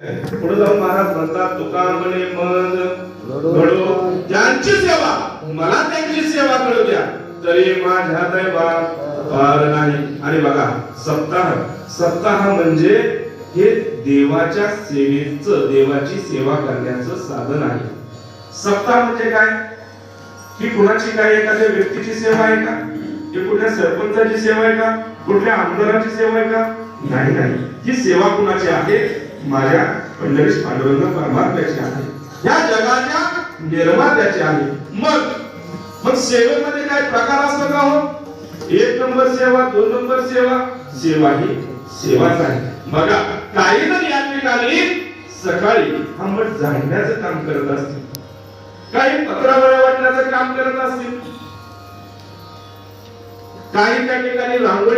पुढे जाऊन महाराज म्हणतात तुका म्हणे मन घडो. ज्यांची सेवा मला त्यांची सेवा करू द्या. तरी माझ्या दैवा पार नाही. आणि बघा सप्ताह सप्ताह म्हणजे हे देवाच्या सेवेचं देवाची सेवा करण्याचं साधन आहे. सप्ताह म्हणजे काय? ही कुणाची काय एखाद्या व्यक्तीची सेवा आहे का? ही कुठल्या सरपंचाची सेवा आहे का? कुठल्या आमदाराची सेवा आहे का? नाही नाही. ही सेवा कुणाची आहे? माझ्या पंढरीस पांडुरंग परमात्म्याची आहे. या जगाच्या निर्मात्याची आहे. मग मग सेवेमध्ये काय प्रकार असतो का हो? एक नंबर सेवा दोन नंबर सेवा सेवा ही सेवाच आहे. बघा काही जण या ठिकाणी सकाळी आंबट झाडण्याचं काम करत असतील. काही पत्रावळ्या वाटण्याचं काम करत असतील. काही त्या ठिकाणी रांगोळी